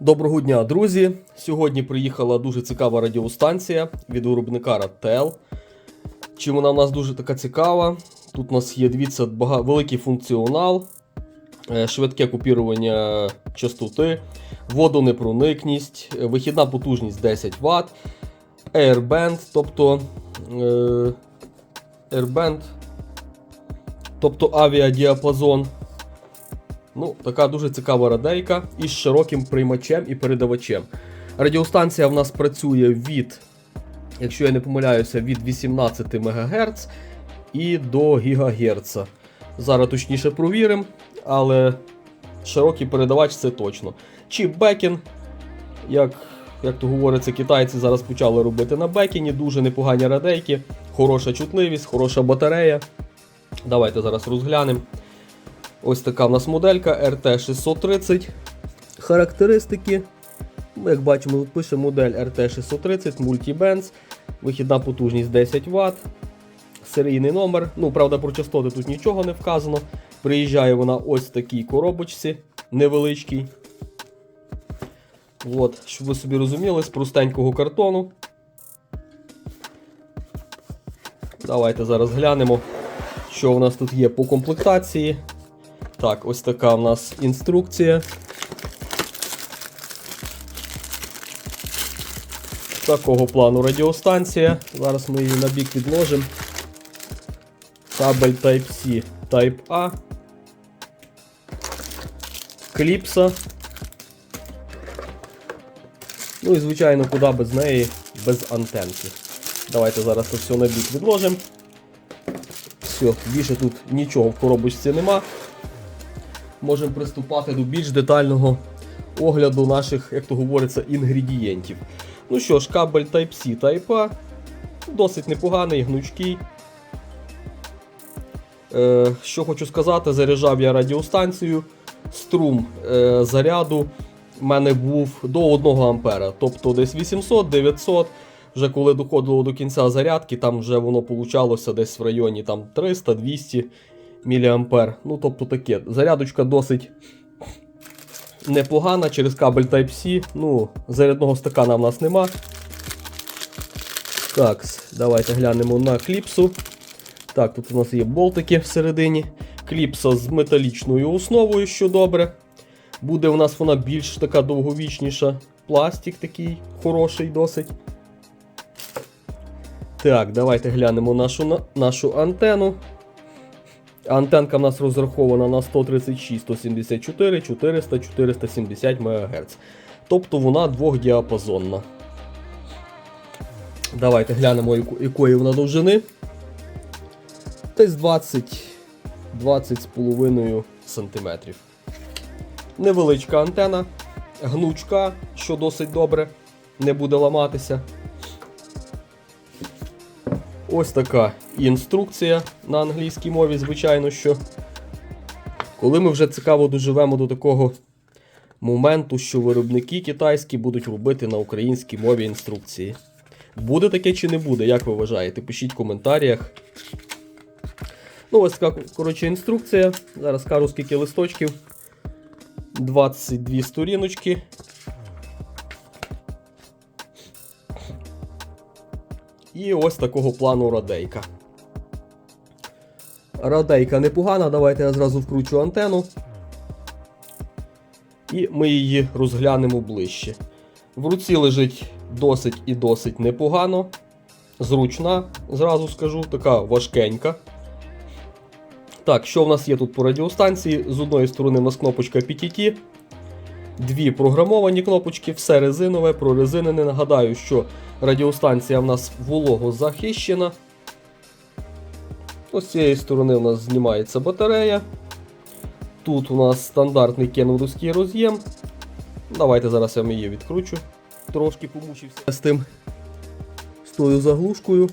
Доброго дня, друзі! Сьогодні приїхала дуже цікава радіостанція від виробника Rattel. Чим вона в нас дуже така цікава? Тут у нас є дивіться, бага... великий функціонал, е, швидке купірування частоти, водонепроникність, е, вихідна потужність 10 Вт, Airband, тобто е... Airband, тобто авіадіапазон. Ну, така дуже цікава радейка із широким приймачем і передавачем. Радіостанція в нас працює від, якщо я не помиляюся, від 18 МГц і до ГГц. Зараз точніше провіримо, але широкий передавач це точно. Чіп Бекін, як, як то говориться, китайці зараз почали робити на Бекіні, дуже непогані радейки, хороша чутливість, хороша батарея. Давайте зараз розглянемо. Ось така в нас моделька RT630. Характеристики. Ми, як бачимо, тут пише модель RT630 Multibands. Вихідна потужність 10 Вт. Серійний номер. Ну, правда, про частоти тут нічого не вказано. Приїжджає вона ось в такій коробочці невеличкій. От, щоб ви собі розуміли, з простенького картону. Давайте зараз глянемо, що у нас тут є по комплектації. Так, ось така в нас інструкція. Такого плану радіостанція. Зараз ми її на бік відложимо. Кабель Type-C Type-A. Кліпса. Ну і, звичайно, куди без неї, без антенки. Давайте зараз це все на бік відложимо. Все, більше тут нічого в коробочці нема можемо приступати до більш детального огляду наших, як то говориться, інгредієнтів. Ну що ж, кабель Type-C Type-A. Досить непоганий, гнучкий. Е, Що хочу сказати, заряджав я радіостанцію. Струм е, заряду в мене був до 1 ампера, тобто десь 800-900. Вже коли доходило до кінця зарядки, там вже воно получалося десь в районі там 300-200 мА. Ну, тобто таке. Зарядочка досить непогана через кабель Type-C. Ну, зарядного стакана в нас нема. Так, давайте глянемо на кліпсу. Так, тут у нас є болтики всередині. Кліпса з металічною основою, що добре. Буде у нас вона більш така довговічніша. Пластик такий хороший досить. Так, давайте глянемо нашу, нашу антенну. Антенка в нас розрахована на 136, 174, 400, 470 МГц. Тобто вона двохдіапазонна. Давайте глянемо, якої вона довжини. Десь 20 20,5 см. Невеличка антена, гнучка, що досить добре, не буде ламатися. Ось така інструкція на англійській мові, звичайно, що. Коли ми вже цікаво доживемо до такого моменту, що виробники китайські будуть робити на українській мові інструкції. Буде таке чи не буде, як ви вважаєте? Пишіть в коментарях. Ну, ось така, коротше, інструкція. Зараз скажу, скільки листочків. 22 сторіночки. І ось такого плану радейка. Радейка непогана, давайте я зразу вкручу антенну. І ми її розглянемо ближче. В руці лежить досить і досить непогано. Зручна, зразу скажу, така важкенька. Так, що в нас є тут по радіостанції? З одної сторони у нас кнопочка PTT. Дві програмовані кнопочки, все резинове, прорезинене. Нагадаю, що радіостанція в нас вологозахищена. Ось з цієї сторони у нас знімається батарея. Тут у нас стандартний кенвудовський роз'єм. Давайте зараз я її відкручу. Трошки помучився з тим з тою заглушкою.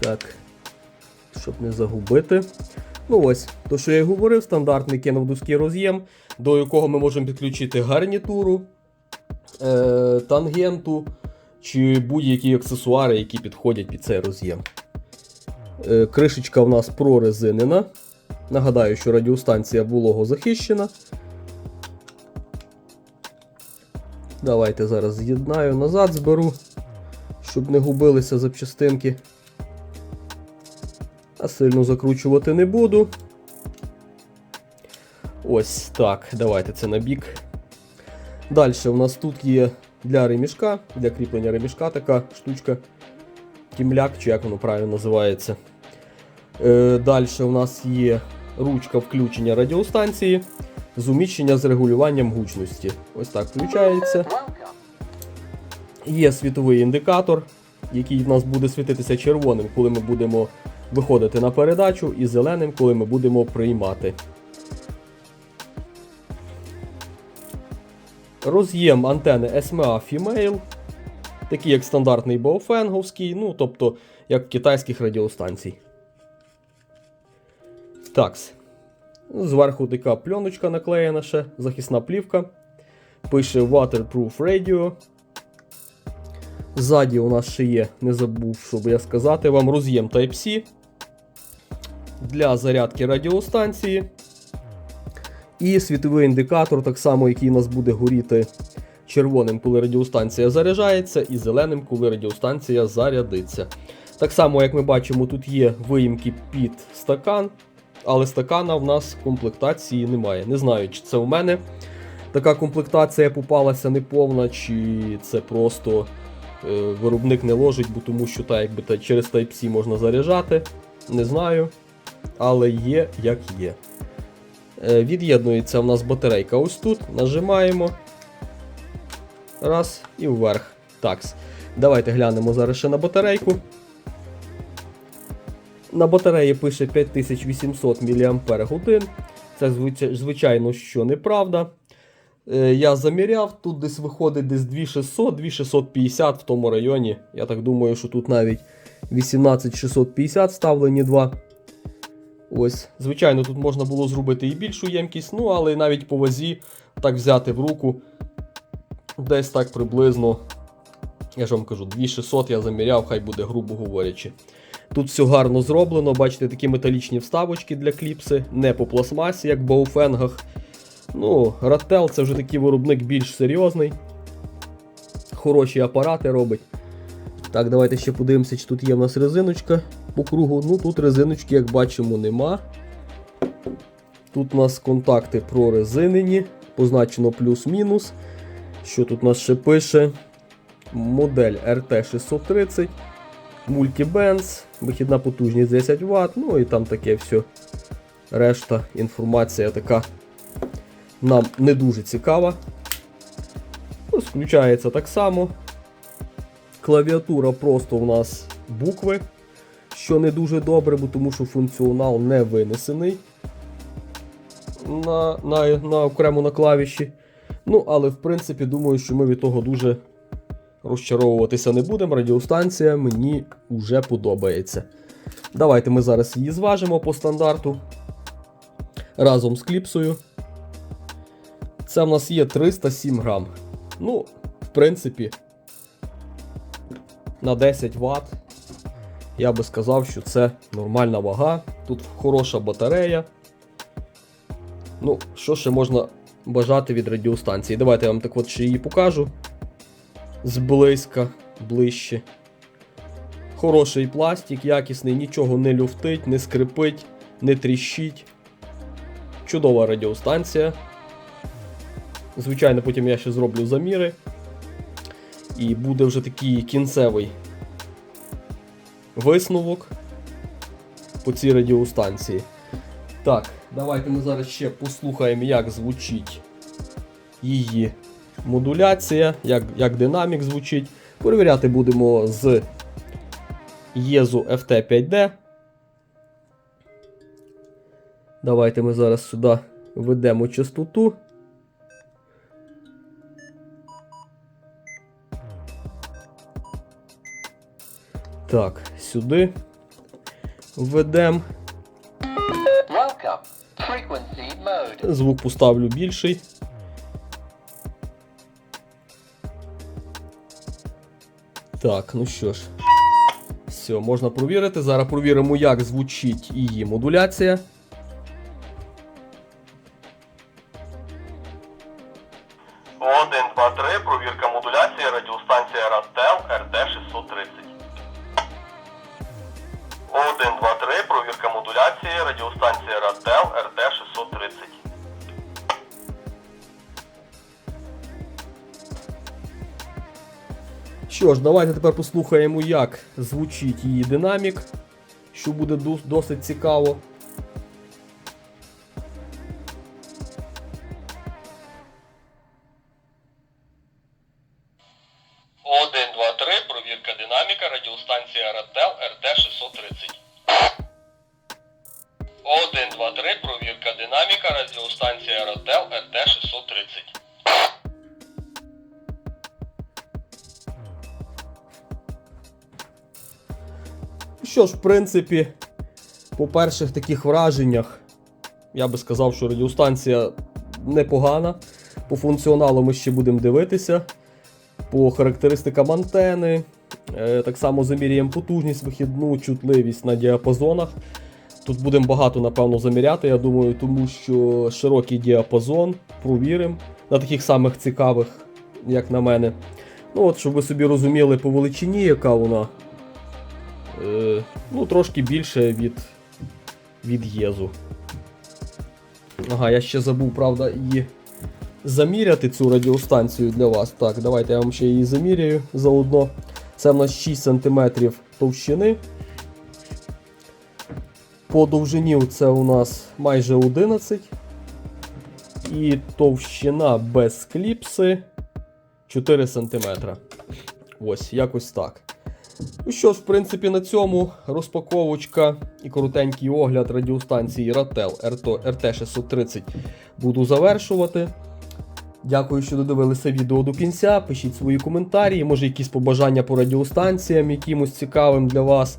Так, щоб не загубити. Ну ось, то що я і говорив, стандартний кенвудовський роз'єм, до якого ми можемо підключити гарнітуру, е, тангенту чи будь-які аксесуари, які підходять під цей роз'єм. Е, кришечка в нас прорезинена. Нагадаю, що радіостанція вологозахищена. Давайте зараз з'єднаю назад, зберу, щоб не губилися запчастинки. А сильно закручувати не буду. Ось так, давайте це на бік. Далі у нас тут є для ремішка, для кріплення ремішка така штучка. Кімляк, чи як воно правильно називається. Е, Далі у нас є ручка включення радіостанції, зуміщення з регулюванням гучності. Ось так включається. Є світовий індикатор, який в нас буде світитися червоним, коли ми будемо виходити на передачу, і зеленим, коли ми будемо приймати. Роз'єм антени SMA Female, такий як стандартний Baofenговський, ну тобто як китайських радіостанцій. Такс. Зверху така пленочка наклеєна ще, захисна плівка. Пише Waterproof Radio. Ззаді у нас ще є, не забув, щоб я сказати вам, роз'єм Type-C для зарядки радіостанції. І світовий індикатор, так само, який у нас буде горіти червоним, коли радіостанція заряджається, і зеленим, коли радіостанція зарядиться. Так само, як ми бачимо, тут є виїмки під стакан, але стакана в нас комплектації немає. Не знаю, чи це у мене така комплектація попалася неповна, чи це просто е, виробник не ложить, бо тому що та, якби, та, через Type-C можна заряджати. Не знаю. Але є як є. Е, Від'єднується в нас батарейка ось тут. Нажимаємо. Раз і вверх. Такс. Давайте глянемо зараз ще на батарейку. На батареї пише 5800 мАч. Це звичайно, що неправда. Е, Я заміряв, тут десь виходить десь 2600-2650 в тому районі. Я так думаю, що тут навіть 18650 вставлені два. Ось, звичайно, тут можна було зробити і більшу ємкість, ну але навіть по вазі так взяти в руку. Десь так приблизно, я ж вам кажу, 2600 я заміряв, хай буде грубо говорячи. Тут все гарно зроблено, бачите, такі металічні вставочки для кліпси, не по пластмасі, як в Бауфенгах. Ну, Rattel це вже такий виробник більш серйозний. Хороші апарати робить. Так, давайте ще подивимося, чи тут є в нас резиночка по кругу. Ну, тут резиночки, як бачимо, нема. Тут у нас контакти прорезинені, позначено плюс-мінус. Що тут у нас ще пише? Модель RT630, мультібенз, вихідна потужність 10 Вт, ну і там таке все. Решта інформація така нам не дуже цікава. Ось включається так само. Клавіатура просто у нас букви, що не дуже добре, бо тому що функціонал не винесений на, на, на окремо на клавіші. Ну, але в принципі, думаю, що ми від того дуже розчаровуватися не будемо. Радіостанція мені вже подобається. Давайте ми зараз її зважимо по стандарту. Разом з кліпсою. Це в нас є 307 грам. Ну, в принципі, на 10 Вт. Я би сказав, що це нормальна вага. Тут хороша батарея. Ну, що ще можна бажати від радіостанції? Давайте я вам так от ще її покажу. Зблизька, ближче. Хороший пластик, якісний, нічого не люфтить, не скрипить, не тріщить. Чудова радіостанція. Звичайно, потім я ще зроблю заміри. І буде вже такий кінцевий висновок по цій радіостанції. Так, давайте ми зараз ще послухаємо, як звучить її модуляція, як, як динамік звучить. Перевіряти будемо з Єзу FT5D. Давайте ми зараз сюди введемо частоту. Так, сюди введемо. Звук поставлю більший. Так, ну що ж. Все, можна провірити. Зараз провіримо, як звучить її модуляція. 1, 2, 3, провірка модуляції, радіостанція Растел РТ-630. 1, 2, 3, провірка модуляції, радіостанція Рател РТ-630. Що ж, давайте тепер послухаємо, як звучить її динамік, що буде досить цікаво. Радіостанція Рател РТ-630. Що ж, в принципі, по перших таких враженнях, я би сказав, що радіостанція непогана. По функціоналу ми ще будемо дивитися. По характеристикам антени. Е, Так само заміряємо потужність, вихідну, чутливість на діапазонах. Тут будемо багато, напевно, заміряти, я думаю, тому що широкий діапазон, провіримо на таких самих цікавих, як на мене. Ну от, щоб ви собі розуміли по величині, яка вона. Е, ну, трошки більше від, від єзу. Ага, я ще забув, правда, її заміряти цю радіостанцію для вас. Так, давайте я вам ще її заміряю заодно. Це в нас 6 см товщини. По довжині це у нас майже 11. І товщина без кліпси 4 см. Ось, якось так. Ну що ж, в принципі, на цьому розпаковочка і коротенький огляд радіостанції Ratel RT630 буду завершувати. Дякую, що додивилися відео до кінця. Пишіть свої коментарі, може якісь побажання по радіостанціям, якимось цікавим для вас.